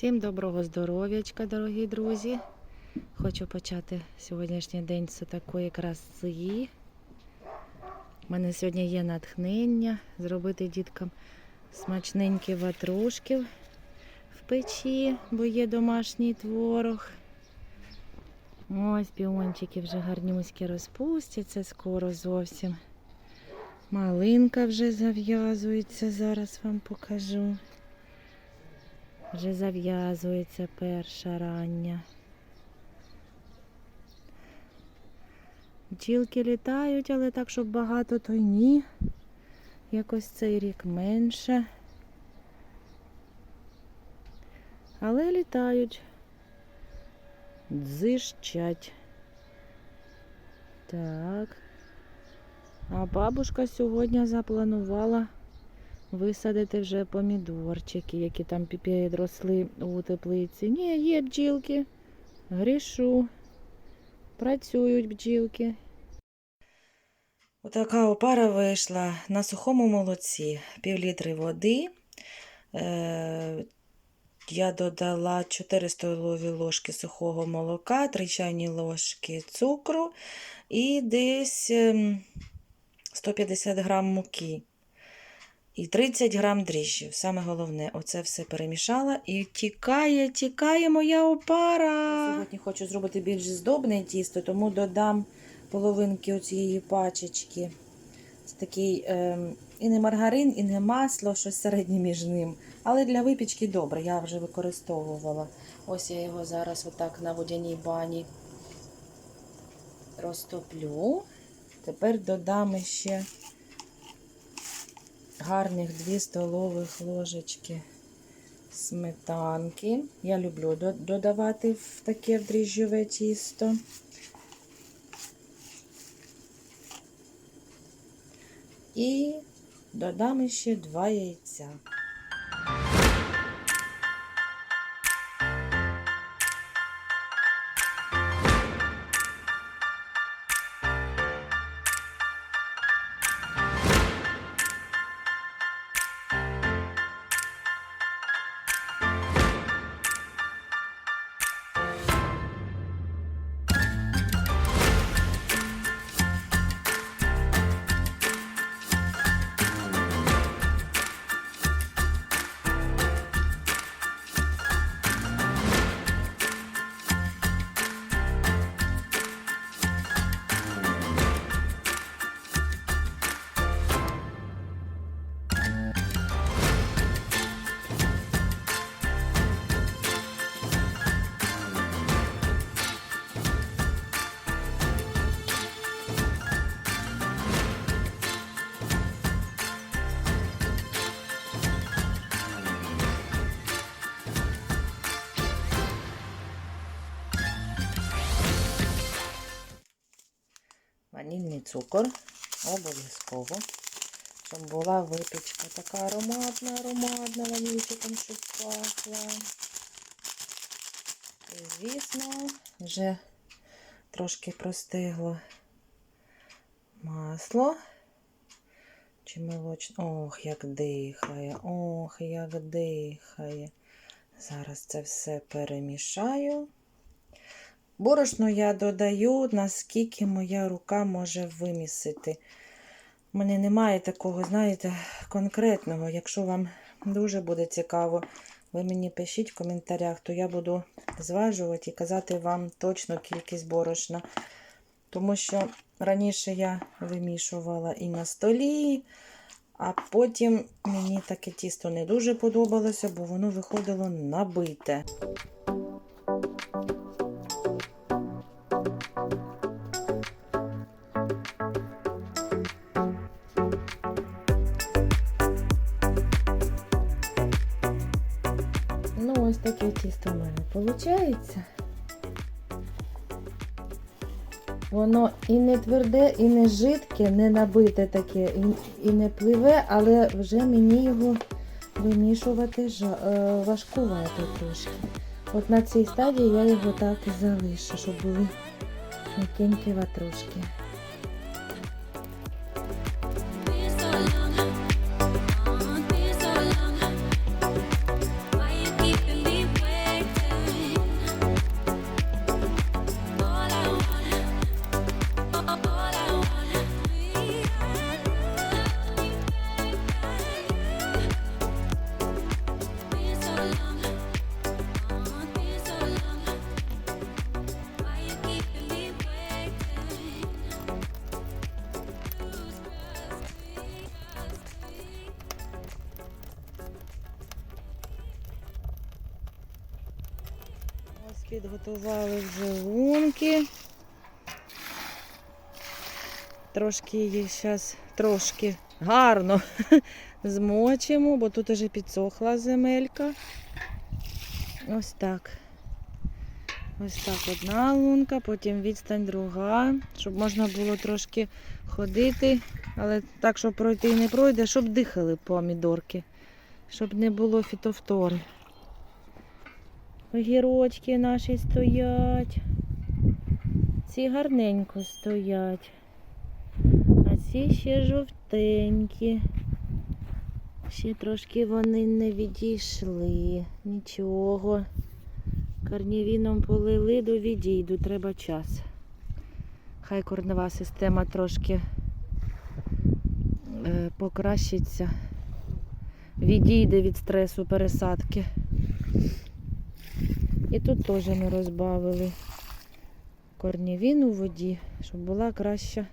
Всім доброго здоров'ячка, дорогі друзі. Хочу почати сьогоднішній день з такої краси. У мене сьогодні є натхнення зробити діткам смачненькі ватрушки в печі, бо є домашній творог. Ось піончики вже гарнюськи розпустяться скоро зовсім. Малинка вже зав'язується, зараз вам покажу. Вже зав'язується перша рання. Бджілки літають, але так, щоб багато, то й ні. Якось цей рік менше. Але літають. Дзищать. Так. А бабушка сьогодні запланувала висадити вже помідорчики, які там підросли у теплиці. Ні, є бджілки. Грішу. Працюють бджілки. Отака опара вийшла на сухому молоці. Пів літри води. Е, я додала 4 столові ложки сухого молока, 3 чайні ложки цукру і десь ем, 150 грам муки. І 30 грам дріжджів. Саме головне, оце все перемішала і тікає, тікає моя опара. Сьогодні хочу зробити більш здобне тісто, тому додам половинки оцієї пачечки. Це такий е, і не маргарин, і не масло, щось середнє між ним. Але для випічки добре, я вже використовувала. Ось я його зараз отак на водяній бані розтоплю. Тепер додам ще гарних 2 столових ложечки сметанки. Я люблю додавати в таке дріжджове тісто. І додам ще 2 яйця. Цукор. Обов'язково. Щоб була випічка така ароматна, ароматна, ванільчиком, щоб пахла. І, звісно, вже трошки простигло масло. Чи молочне. Ох, як дихає, ох, як дихає. Зараз це все перемішаю. Борошно я додаю, наскільки моя рука може вимісити. У мене немає такого, знаєте, конкретного. Якщо вам дуже буде цікаво, ви мені пишіть в коментарях, то я буду зважувати і казати вам точну кількість борошна. Тому що раніше я вимішувала і на столі, а потім мені таке тісто не дуже подобалося, бо воно виходило набите. Таке тісто в мене виходить. Воно і не тверде, і не жидке, не набите таке, і, не пливе, але вже мені його вимішувати е, важкувато трошки. От на цій стадії я його так і залишу, щоб були м'якенькі ватрушки. Підготували вже лунки. Трошки її зараз трошки гарно змочимо, бо тут уже підсохла земелька. Ось так. Ось так одна лунка, потім відстань друга, щоб можна було трошки ходити, але так, щоб пройти і не пройде, щоб дихали помідорки, щоб не було фітофтори. Огірочки наші стоять. Ці гарненько стоять. А ці ще жовтенькі. Ще трошки вони не відійшли. Нічого. Карнівіном полили, до відійду, треба час. Хай корнева система трошки е, покращиться. Відійде від стресу пересадки. І тут теж ми розбавили корнівін у воді, щоб була краща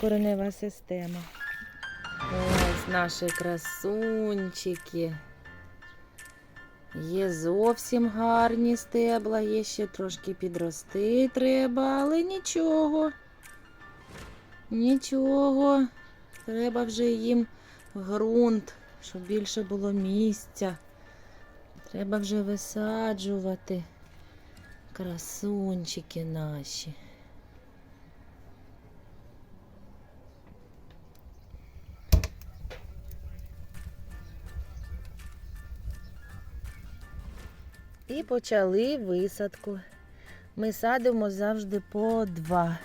коренева система. Ось наші красунчики. Є зовсім гарні стебла, є ще трошки підрости треба, але нічого. Нічого. Треба вже їм ґрунт, щоб більше було місця. Треба вже висаджувати красунчики наші. І почали висадку. Ми садимо завжди по два.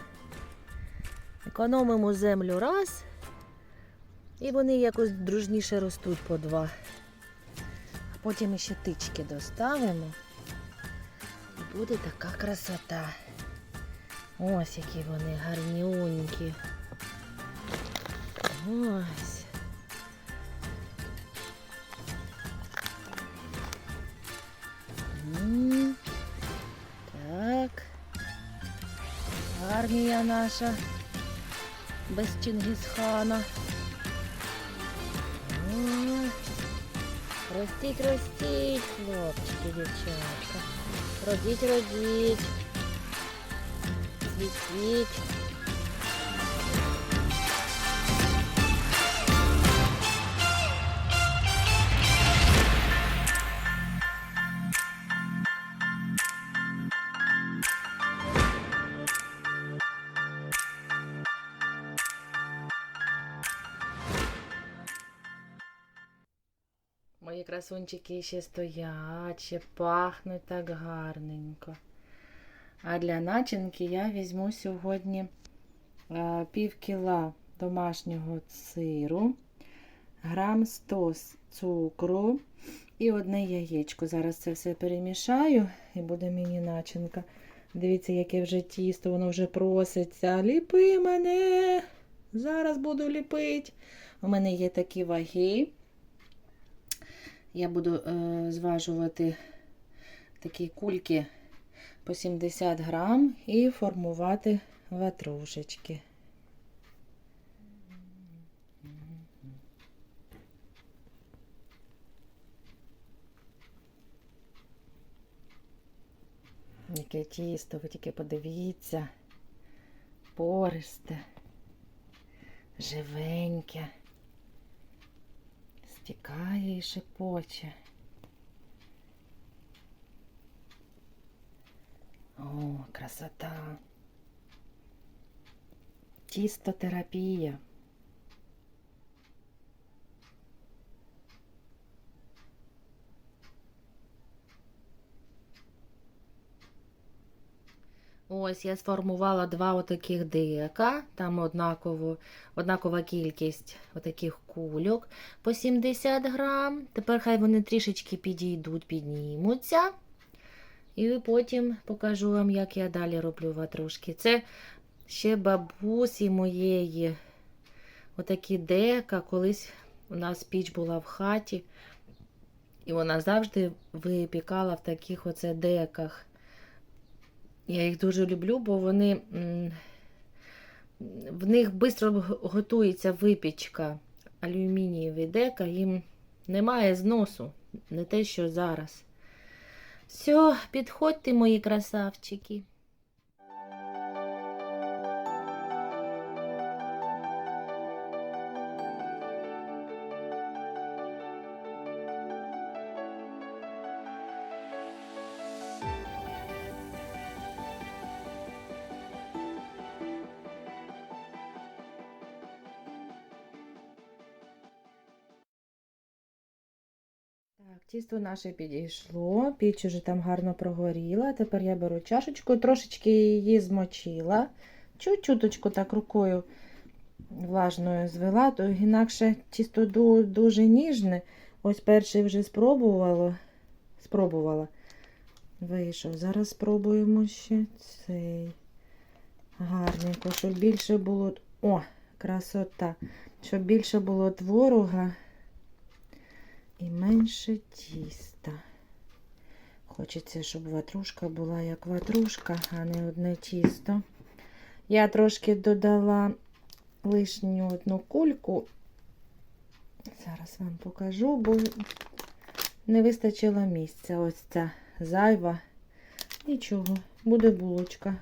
Економимо землю раз, і вони якось дружніше ростуть по два. Потім ще тички доставимо. Буде така красота. Ось які вони гарнюнькі. Ось. Так. Армія наша без Чингисхана. Ой. Ростіть, ростіть, хлопчики, дівчатка. Родіть, родіть. Цвітіть. Красунчики ще стоять, ще пахнуть так гарненько. А для начинки я візьму сьогодні е, пів кіла домашнього сиру, грам 100 цукру і одне яєчко. Зараз це все перемішаю і буде мені начинка. Дивіться, яке вже тісто, воно вже проситься. Ліпи мене! Зараз буду ліпити. У мене є такі ваги. Я буду е, зважувати такі кульки по 70 грам і формувати ватрушечки. Яке тісто, ви тільки подивіться, пористе, живеньке стікає і шепоче. О, красота. Тістотерапія. Ось я сформувала два отаких дека, там однаково, однакова кількість отаких кульок по 70 грам. Тепер хай вони трішечки підійдуть, піднімуться. І потім покажу вам, як я далі роблю ватрушки. Це ще бабусі моєї отакі дека. Колись у нас піч була в хаті, і вона завжди випікала в таких оце деках. Я їх дуже люблю, бо вони в них швидко готується випічка алюмінієвий дека, їм немає зносу, не те, що зараз. Все, підходьте, мої красавчики. Тісто наше підійшло, піч уже там гарно прогоріла. Тепер я беру чашечку, трошечки її змочила. Чуть-чуточку так рукою влажною звела, то інакше тісто дуже ніжне. Ось перший вже спробувала. спробувала. Вийшов. Зараз спробуємо ще цей. Гарненько, щоб більше було. О, красота! Щоб більше було творога і менше тіста. Хочеться, щоб ватрушка була як ватрушка, а не одне тісто. Я трошки додала лишню одну кульку. Зараз вам покажу, бо не вистачило місця. Ось ця зайва. Нічого, буде булочка.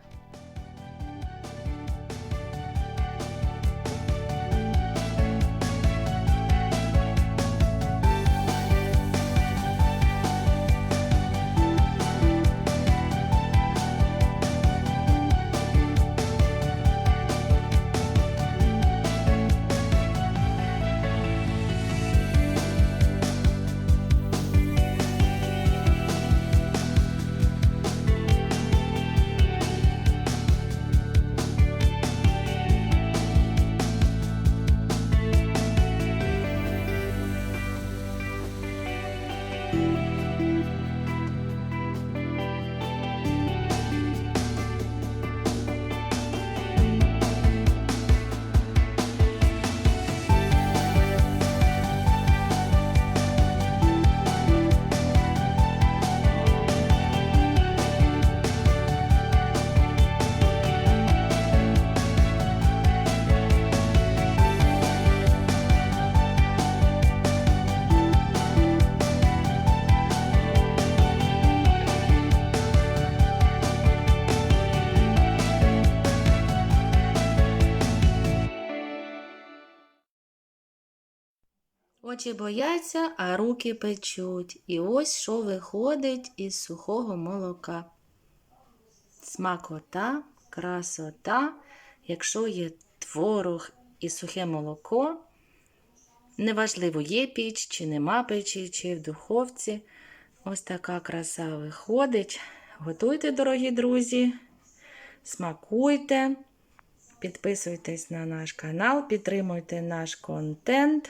Очі бояться, а руки печуть. І ось що виходить із сухого молока. Смакота, красота, якщо є творог і сухе молоко. Неважливо, є піч, чи нема печі, чи в духовці. Ось така краса виходить. Готуйте, дорогі друзі, смакуйте, підписуйтесь на наш канал, підтримуйте наш контент.